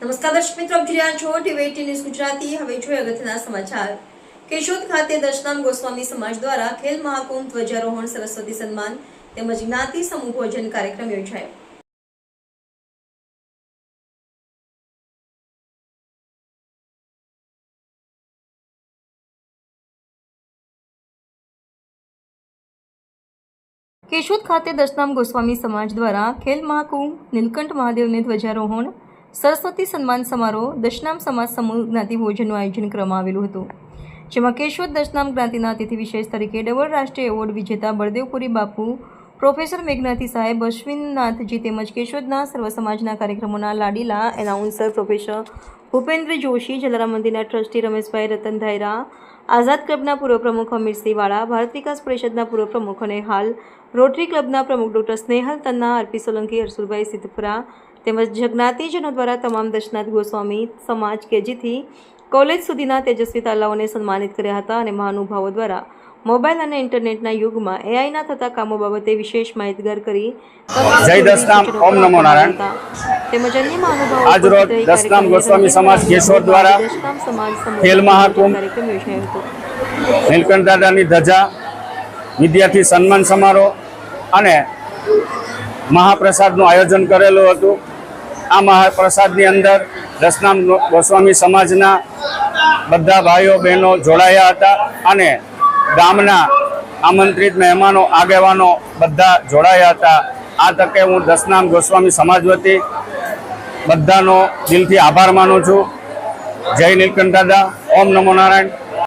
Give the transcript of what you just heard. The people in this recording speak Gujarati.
નમસ્કાર દર્શક મિત્રો, આપ રહ્યા છો ટીવી ન્યૂઝ ગુજરાતી. હવે જોઈએ અગત્યના સમાચાર. કેશોદ ખાતે દશનામ ગોસ્વામી સમાજ દ્વારા ખેલ મહાકુંભ ધ્વજારોહણ સરસ્વતી સન્માન તેમજ જ્ઞાતિ સમૂહ ભોજન કાર્યક્રમ યોજાયો. કેશોદ ખાતે દશનામ ગોસ્વામી સમાજ દ્વારા ખેલ મહાકુંભ નીલકંઠ મહાદેવને ધ્વજારોહણ સરસ્વતી સન્માન સમારોહ દશનામ સમાજ સમૂહ જ્ઞાતિ ભોજનનું આયોજન કરવામાં આવેલું હતું. જેમાં કેશોદ દશનામ જ્ઞાતિના અતિથિ વિશેષ તરીકે ડબલ રાષ્ટ્રીય એવોર્ડ વિજેતા બળદેવપુરી બાપુ, પ્રોફેસર મેઘનાથી સાહેબ અશ્વિનનાથજી તેમજ કેશોદના સર્વ સમાજના કાર્યક્રમોના લાડીલા એનાઉન્સર પ્રોફેસર ભૂપેન્દ્ર જોશી, જલારામ મંદિરના ટ્રસ્ટી રમેશભાઈ રતન ધાયરા, આઝાદ ક્લબના પૂર્વ પ્રમુખ અમીરસિંહ વાળા ભારત વિકાસ પરિષદના પૂર્વ પ્રમુખ અને હાલ રોટરી ક્લબના પ્રમુખ ડોક્ટર સ્નેહલ તન્ના અર્પી સોલંકી, અરસુલભાઈ સિદ્ધપુરા તેમજ જ્ઞાતિજનો દ્વારા તમામ દશનાથ ગોસ્વામી સમાજ કેજીથી કોલેજ સુધીના તેજસ્વી તાલાઓને સન્માનિત કર્યા હતા અને મહાનુભાવો દ્વારા મોબાઈલ અને ઇન્ટરનેટના યુગમાં એઆઈના થતા કામો બાબતે વિશેષ માહિતગાર કરી જય દશનામ, ઓમ નમો નારાયણ. તેમજ અન્ય મહાનુભાવો આજ રોજ ગોસ્વામી સમાજ કેશોર દ્વારા સમાજ ખેલ મહાકુંભ કાર્યક્રમ યોજાયો હતો. નીલકંઠ દાદાની ધજા વિદ્યાર્થી સન્માન સમારોહ અને મહાપ્રસાદનું આયોજન કરેલું હતું. આ મહાપ્રસાદની અંદર દસનામ ગોસ્વામી સમાજના બધા ભાઈઓ, બહેનો જોડાયા હતા અને ગામના આમંત્રિત મહેમાનો, આગેવાનો બધા જોડાયા હતા. આ તકે હું દસનામ ગોસ્વામી સમાજ વતી બધાનો દિલથી આભાર માનું છું. જય નીલકંઠ દાદા, ઓમ નમો નારાયણ.